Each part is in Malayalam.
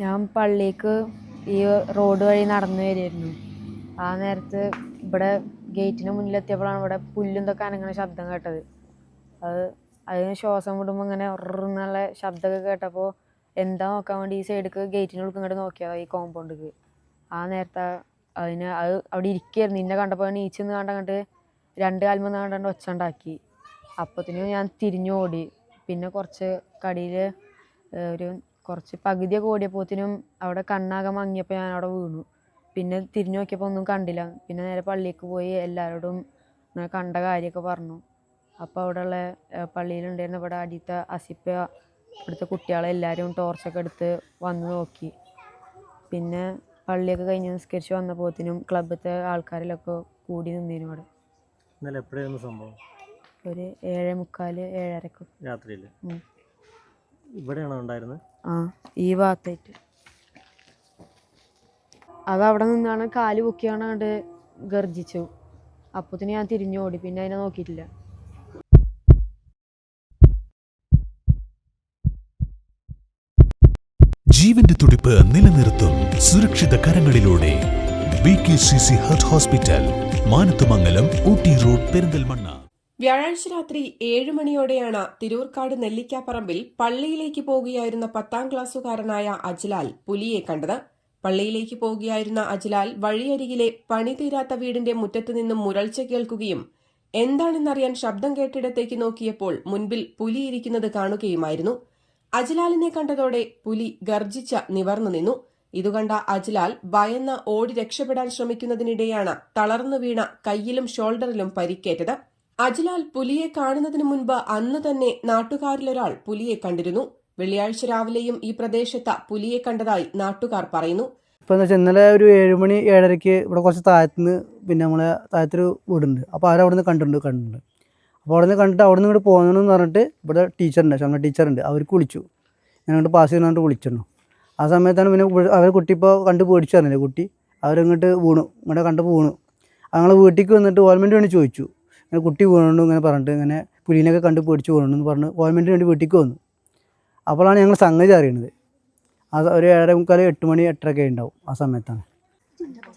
ഞാൻ പള്ളിക്ക് ഈ റോഡ് വഴി നടന്നു വരികയായിരുന്നു. ആ നേരത്ത് ഇവിടെ ഗേറ്റിന് മുന്നിലെത്തിയപ്പോഴാണ് ഇവിടെ പുല്ലും ഇതൊക്കെ അനങ്ങണ ശബ്ദം കേട്ടത്. അത് അതിന് ശ്വാസം വിടുമ്പോൾ ഇങ്ങനെ ഉറന്നുള്ള ശബ്ദമൊക്കെ കേട്ടപ്പോൾ എന്താ നോക്കാൻ വേണ്ടി ഈ സൈഡിക്ക് ഗേറ്റിന് ഉള്ളിൽ നോക്കിയതാണ് ഈ കോമ്പൗണ്ടിക്ക് ആ നേരത്തെ അതിന് അത് അവിടെ ഇരിക്കുകയായിരുന്നു നിന്നെ കണ്ടപ്പോൾ നീച്ച് നിന്ന് കണ്ട കണ്ട് രണ്ട് കാൽമെന്ന് കണ്ടാണ്ട് ഒച്ച ഉണ്ടാക്കി അപ്പത്തിനും ഞാൻ തിരിഞ്ഞു ഓടി പിന്നെ കുറച്ച് കടിയിൽ ഒരു കുറച്ച് പകുതിയൊക്കെ ഓടിയപ്പോത്തിനും അവിടെ കണ്ണാകെ മങ്ങിയപ്പോൾ ഞാൻ അവിടെ വീണു. പിന്നെ തിരിഞ്ഞു നോക്കിയപ്പോൾ ഒന്നും കണ്ടില്ല. പിന്നെ നേരെ പള്ളിക്ക് പോയി എല്ലാവരോടും ഇങ്ങനെ കണ്ട കാര്യമൊക്കെ പറഞ്ഞു. അപ്പോൾ അവിടെയുള്ള പള്ളിയിലുണ്ടായിരുന്ന ഇവിടെ അടിയത്തെ അസിപ്പ ഇവിടുത്തെ കുട്ടികളെല്ലാവരും ടോർച്ചൊക്കെ എടുത്ത് വന്ന് നോക്കി. പിന്നെ പള്ളിയൊക്കെ കഴിഞ്ഞ് നിസ്കരിച്ച് വന്നപ്പോത്തിനും ക്ലബ്ബത്തെ ആൾക്കാരിലൊക്കെ കൂടി നിന്നിരുന്നു അവിടെ. ഇന്നലെ എപ്പോഴായിരുന്നു സംഭവം? ഒരു ഏഴേ മുക്കാൽ ഏഴരക്ക്. രാത്രിയിൽ. ഇവിടെയാണോ ഉണ്ടായിരുന്നത് ആ ഈ ഭാഗത്തായിട്ട്. അത് അവിടെ നിന്നാണ് കാൽ പൊക്കിയാണ് അത് ഗർജിച്ചു. അപ്പത്തിന് ഞാൻ തിരിഞ്ഞോടി പിന്നെ അതിനെ നോക്കിയിട്ടില്ല. ജീവന്റെ തുടിപ്പ് നിലനിർത്തും സുരക്ഷിത കരങ്ങളിലൂടെ. B K C C heart hospital Manathumangalam Ooty road Perinthalmanna. വ്യാഴാഴ്ച രാത്രി ഏഴ് മണിയോടെയാണ് തിരൂർക്കാട് നെല്ലിക്കാപ്പറമ്പിൽ പള്ളിയിലേക്ക് പോകുകയായിരുന്ന പത്താം ക്ലാസ്സുകാരനായ അജ്ലാൽ പുലിയെ കണ്ടത്. പള്ളിയിലേക്ക് പോകുകയായിരുന്ന അജ്ലാൽ വഴിയരികിലെ പണി തീരാത്ത വീടിന്റെ മുറ്റത്തു നിന്നും മുരൾച്ച കേൾക്കുകയും എന്താണെന്നറിയാൻ ശബ്ദം കേട്ടിടത്തേക്ക് നോക്കിയപ്പോൾ മുൻപിൽ പുലി ഇരിക്കുന്നത് കാണുകയുമായിരുന്നു. അജ്ലാലിനെ കണ്ടതോടെ പുലി ഗർജിച്ച നിവർന്നു നിന്നു. ഇതുകണ്ട അജ്ലാൽ ഭയന്ന് ഓടി രക്ഷപ്പെടാൻ ശ്രമിക്കുന്നതിനിടെയാണ് തളർന്നു വീണ കയ്യിലും ഷോൾഡറിലും പരിക്കേറ്റത്. അജ്ലാൽ പുലിയെ കാണുന്നതിന് മുൻപ് അന്ന് തന്നെ നാട്ടുകാരിലൊരാൾ പുലിയെ കണ്ടിരുന്നു. വെള്ളിയാഴ്ച രാവിലെയും ഈ പ്രദേശത്ത് പുലിയെ കണ്ടതായി നാട്ടുകാർ പറയുന്നു. ഇപ്പോൾ എന്താ വെച്ചാൽ ഇന്നലെ ഒരു ഏഴുമണി ഏഴരയ്ക്ക് ഇവിടെ കുറച്ച് താഴത്തുനിന്ന് പിന്നെ നമ്മളെ താഴത്തൊരു വീടുണ്ട്. അപ്പോൾ അവരവിടെ നിന്ന് കണ്ടിട്ടുണ്ട്? കണ്ടിട്ടുണ്ട്. അപ്പോൾ അവിടെ നിന്ന് കണ്ടിട്ട് അവിടെ നിന്ന് ഇങ്ങോട്ട് പോകണമെന്ന് പറഞ്ഞിട്ട് ഇവിടെ ടീച്ചറുണ്ട്. ഞങ്ങളുടെ ടീച്ചറുണ്ട്. അവർക്ക് വിളിച്ചു. ഞാൻ അങ്ങോട്ട് പാസ് ചെയ്യുന്നതുകൊണ്ട് വിളിച്ചിരുന്നു. ആ സമയത്താണ് പിന്നെ അവർ കുട്ടി ഇപ്പോൾ കണ്ട് പേടിച്ചു പറഞ്ഞില്ലേ കുട്ടി? അവരങ്ങോട്ട് വീണു. ഇങ്ങോട്ട് കണ്ട് വീണു. ഞങ്ങൾ വീട്ടിലേക്ക് വന്നിട്ട് ഓൽമെന്റ് വേണ്ടി ചോദിച്ചു. ഇങ്ങനെ കുട്ടി വീണു ഇങ്ങനെ പറഞ്ഞിട്ട് ഇങ്ങനെ പുലിനൊക്കെ കണ്ട് പേടിച്ച് വീണു എന്ന് പറഞ്ഞ് ഓൽമെന്റ് വേണ്ടി വീട്ടിലേക്ക് വന്നു. അപ്പോഴാണ് ഞങ്ങൾ സംഗതി അറിയണത്. അത് ഒരു ഏഴര മുക്കാൽ എട്ട് മണി എട്ടരക്കെ ഉണ്ടാവും ആ സമയത്താണ്.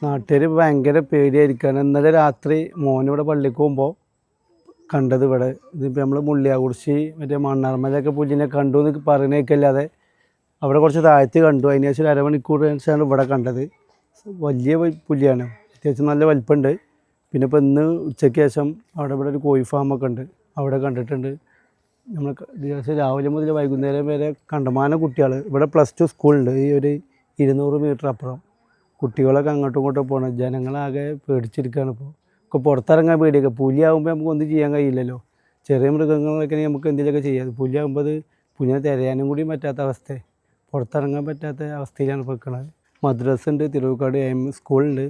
നാട്ടുകാർ ഭയങ്കര പേടിയായിരിക്കാണ്. ഇന്നലെ രാത്രി മോനിവിടെ പള്ളിക്ക് പോകുമ്പോൾ കണ്ടത് ഇവിടെ. ഇതിപ്പോൾ നമ്മൾ മുള്ളിയാകുറിശി മറ്റേ മണ്ണാർമലയൊക്കെ പുലിനെ കണ്ടു എന്ന് പറയണേക്കല്ലാതെ അവിടെ കുറച്ച് താഴ്ത്തി കണ്ടു. അതിന് ശേഷം ഒരു അരമണിക്കൂർ ശേഷമാണ് ഇവിടെ കണ്ടത്. വലിയ പുലിയാണ്. അത്യാവശ്യം നല്ല വലിപ്പമുണ്ട്. പിന്നെ ഇപ്പോൾ ഇന്ന് ഉച്ചയ്ക്ക് ശേഷം അവിടെ ഇവിടെ ഒരു കോഴി ഫാമൊക്കെ ഉണ്ട്. അവിടെ കണ്ടിട്ടുണ്ട്. നമ്മൾ ദിവസം രാവിലെ മുതൽ വൈകുന്നേരം വരെ കണ്ടമാനം കുട്ടികൾ ഇവിടെ പ്ലസ് ടു സ്കൂളുണ്ട് ഈ ഒരു ഇരുന്നൂറ് മീറ്റർ അപ്പുറം. കുട്ടികളൊക്കെ അങ്ങോട്ടും ഇങ്ങോട്ടും പോകണം ജനങ്ങളാകെ പേടിച്ചിരിക്കുകയാണ് ഇപ്പോൾ ഒക്കെ പുറത്തിറങ്ങാൻ പേടിയൊക്കെ. പുലിയാകുമ്പോൾ നമുക്ക് ഒന്നും ചെയ്യാൻ കഴിയില്ലല്ലോ. ചെറിയ മൃഗങ്ങളൊക്കെ നമുക്ക് എന്തെങ്കിലുമൊക്കെ ചെയ്യാം. പുലിയാകുമ്പോൾ അത് പുലിനെ തിരയാനും കൂടി പറ്റാത്ത അവസ്ഥ. പുറത്തിറങ്ങാൻ പറ്റാത്ത അവസ്ഥയിലാണ് ഇപ്പോൾ നിൽക്കുന്നത് മദ്രസ് ഉണ്ട് തിരുവക്കാട് എം സ്കൂളുണ്ട്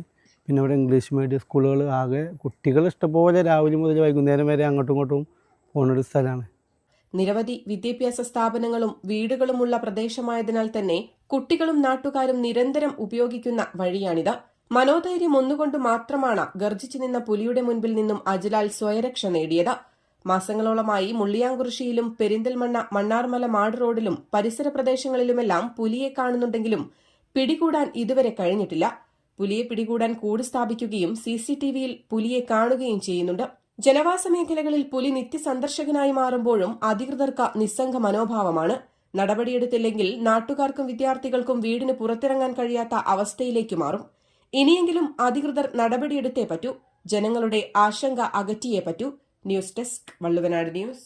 പിന്നെ ഇവിടെ ഇംഗ്ലീഷ് മീഡിയം സ്കൂളുകൾ ആകെ കുട്ടികൾ ഇഷ്ടപോലെ രാവിലെ മുതൽ വൈകുന്നേരം വരെ അങ്ങോട്ടും ഇങ്ങോട്ടും പോകുന്നൊരു സ്ഥലമാണ്. നിരവധി വിദ്യാഭ്യാസ സ്ഥാപനങ്ങളും വീടുകളുമുള്ള പ്രദേശമായതിനാൽ തന്നെ കുട്ടികളും നാട്ടുകാരും നിരന്തരം ഉപയോഗിക്കുന്ന വഴിയാണിത്. മനോധൈര്യം ഒന്നുകൊണ്ട് മാത്രമാണ് ഗർജിച്ചു നിന്ന പുലിയുടെ മുൻപിൽ നിന്നും അജലാൽ സ്വയരക്ഷ നേടിയത്. മാസങ്ങളോളമായി മുള്ളിയാങ്കുറിശിയിലും പെരിന്തൽമണ്ണ മണ്ണാർമല മാട് റോഡിലും പരിസര പ്രദേശങ്ങളിലുമെല്ലാം പുലിയെ കാണുന്നുണ്ടെങ്കിലും പിടികൂടാൻ ഇതുവരെ കഴിഞ്ഞിട്ടില്ല. പുലിയെ പിടികൂടാൻ കൂട് സ്ഥാപിക്കുകയും സി സി ടി വിയിൽ പുലിയെ കാണുകയും ചെയ്യുന്നുണ്ട്. ജനവാസ മേഖലകളിൽ പുലി നിത്യസന്ദർശകനായി മാറുമ്പോഴും അധികൃതർക്ക് നിസ്സംഗ മനോഭാവമാണ്. നടപടിയെടുത്തില്ലെങ്കിൽ നാട്ടുകാർക്കും വിദ്യാർത്ഥികൾക്കും വീടിന് പുറത്തിറങ്ങാൻ കഴിയാത്ത അവസ്ഥയിലേക്ക് മാറും. ഇനിയെങ്കിലും അധികൃതർ നടപടിയെടുത്തേ പറ്റൂ. ജനങ്ങളുടെ ആശങ്ക അകറ്റിയേ പറ്റൂ. News desk Valluvanad news.